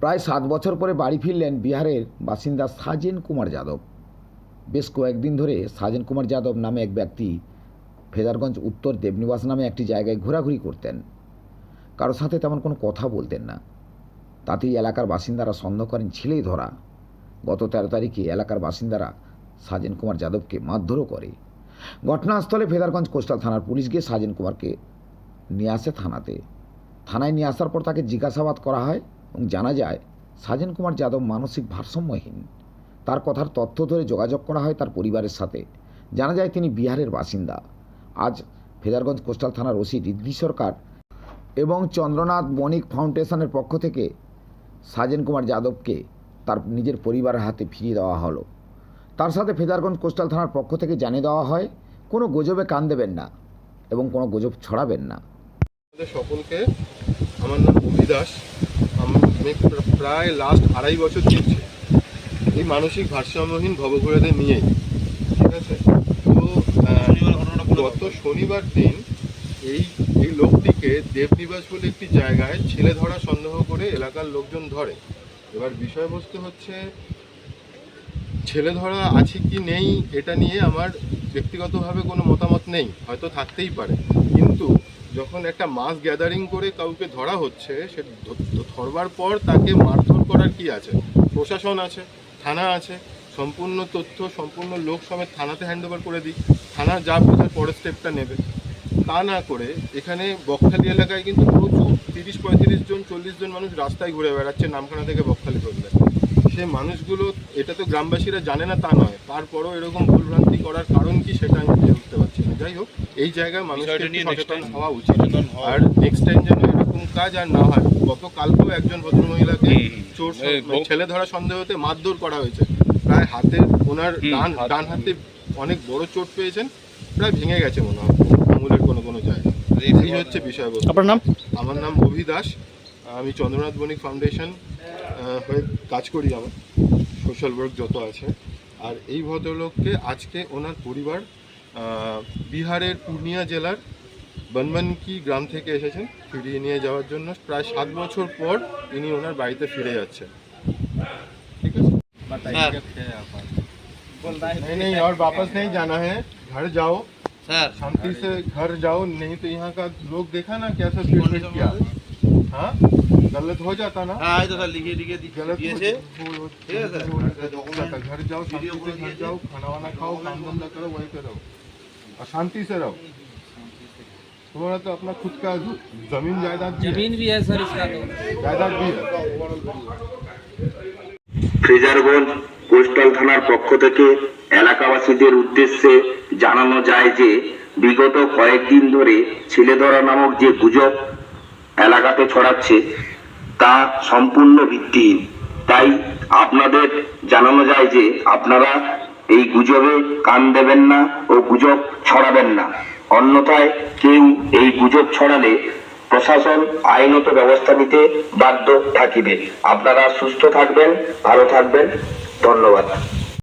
প্রায় সাত বছর পরে বাড়ি ফিরলেন বিহারের বাসিন্দা সাজেন কুমার যাদব। বেশ কয়েকদিন ধরে সাজেন কুমার যাদব নামে এক ব্যক্তি ফেজারগঞ্জ উত্তর দেবনিবাস নামে একটি জায়গায় ঘোরাঘুরি করতেন। কারোর সাথে তেমন কোনো কথা বলতেন না। তাতেই এলাকার বাসিন্দারা সন্দেহ করেন, ছেলেই ধরা। গত তেরো তারিখে এলাকার বাসিন্দারা সাজেন কুমার যাদবকে মারধরও করে। ঘটনাস্থলে ফেদারগঞ্জ কোস্টাল থানার পুলিশ গিয়ে সাজেন কুমারকে নিয়ে আসে থানাতে। থানায় নিয়ে আসার পর তাকে জিজ্ঞাসাবাদ করা হয় জানা যায়, সাজেন কুমার যাদব মানসিক ভারসাম্যহীন। তার কথার তথ্য ধরে যোগাযোগ করা হয় তার পরিবারের সাথে। জানা যায়, তিনি বিহারের বাসিন্দা। আজ ফেদারগঞ্জ কোস্টাল থানার ওসি রিদ্ধি সরকার এবং চন্দ্রনাথ বণিক ফাউন্ডেশনের পক্ষ থেকে সাজেন কুমার যাদবকে তার নিজের পরিবারের হাতে ফিরিয়ে দেওয়া হলো। তার সাথে ফেদারগঞ্জ কোস্টাল থানার পক্ষ থেকে জানিয়ে দেওয়া হয়, কোনো গুজবে কান দেবেন না এবং কোনো গুজব ছড়াবেন না। সকলকে, আমার নাম অভিদাস আমি প্রায় লাস্ট আড়াই বছর দিচ্ছি এই মানসিক ভারসাম্যহীন ভবঘুরেদের নিয়েই। ঠিক আছে? তো গত শনিবার দিন এই এই লোকটিকে দেবনিবাস বলে একটি জায়গায় ছেলে ধরা সন্দেহ করে এলাকার লোকজন ধরে। এবার বিষয়বস্তু হচ্ছে, ছেলে ধরা আছে কি নেই, এটা নিয়ে আমার ব্যক্তিগতভাবে কোনো মতামত নেই। হয়তো থাকতেই পারে। কিন্তু যখন একটা মাস গ্যাদারিং করে কাউকে ধরা হচ্ছে, সে ধরবার পর তাকে মারধর করার কি আছে? প্রশাসন আছে, থানা আছে, সম্পূর্ণ তথ্য, সম্পূর্ণ লোক সমেত থানাতে হ্যান্ড ওভার করে দিই। থানা যা বোঝার পরের স্টেপটা নেবে। তা না করে এখানে বকখালি এলাকায় কিন্তু প্রচুর, তিরিশ পঁয়ত্রিশ জন, চল্লিশ জন মানুষ রাস্তায় ঘুরে বেড়াচ্ছে নামখানা থেকে বকখালি করলে সে মানুষগুলো, এটা তো গ্রামবাসীরা জানে না তা নয়। তারপরও এরকম ভুলভ্রান্তি করার কারণ কি সেটা আমি বুঝে উঠতে পারছি না। যাই হোক এই জায়গায় মানুষকে নিয়ে সচেতন হওয়া উচিত। আর নেক্সট টাইম যেন এরকম কাজ আর না হয় গতকালকেও একজন ভদ্রমহিলাকে। চোর বউ- ছেলে ধরা সন্দেহতে মারধর করা হয়েছে। প্রায় হাতে ওনার ডান ডান হাতে অনেক বড় চোট পেয়েছেন প্রায় ভেঙে গেছে মনে হয় আঙুলের কোনো কোনো জায়গায়। এই হচ্ছে বিষয়বস্তু। আপনার নাম? আমার নাম অভি দাস আমি চন্দ্রনাথ বণিক ফাউন্ডেশন হয়ে কাজ করি আমার সোশ্যাল ওয়ার্ক যত আছে। আর এই ভদ্রলোককে আজকে ওনার পরিবার বিহারের পূর্ণিয়া জেলার বনবনকি গ্রাম থেকে এসেছেন ফিরিয়ে নিয়ে যাওয়ার জন্য প্রায় সাত বছর পর ইনি ওনার বাড়িতে ফিরে যাচ্ছেন ঠিক আছে नहीं नहीं और वापस नहीं जाना है घर जाओ सर शांति से घर जाओ नहीं तो यहाँ का लोग देखा ना कैसा ट्रीटमेंट किया हाँ गलत हो जाता ना हाँ ये तो सर लिखे लिखे गलत दिए हो- से हो- ठीक है सर। हो जाता। घर जाओ शांति से घर जाओ खाना वाना खाओ काम धंधा करो वहीं पे रहो और शांति से रहो तुम्हारा तो अपना खुद का जमीन जायदाद भी है। जमीन भी है सर इसका तो जायदाद भी है ফ্রেজারগঞ্জ কোস্টাল থানার পক্ষ থেকে এলাকাবাসীদের উদ্দেশ্যে জানানো যায় যে বিগত কয়েকদিন ধরে ছেলেধরা নামক যে গুজব এলাকাতে ছড়াচ্ছে তা সম্পূর্ণ ভিত্তিহীন তাই আপনাদের জানানো যায় যে আপনারা এই গুজবে কান দেবেন না ও গুজব ছড়াবেন না। অন্যথায় কেউ এই গুজব ছড়ালে প্রশাসন আইনত ব্যবস্থা নিতে বাধ্য থাকিবে। আপনারা সুস্থ থাকবেন, ভালো থাকবেন। ধন্যবাদ।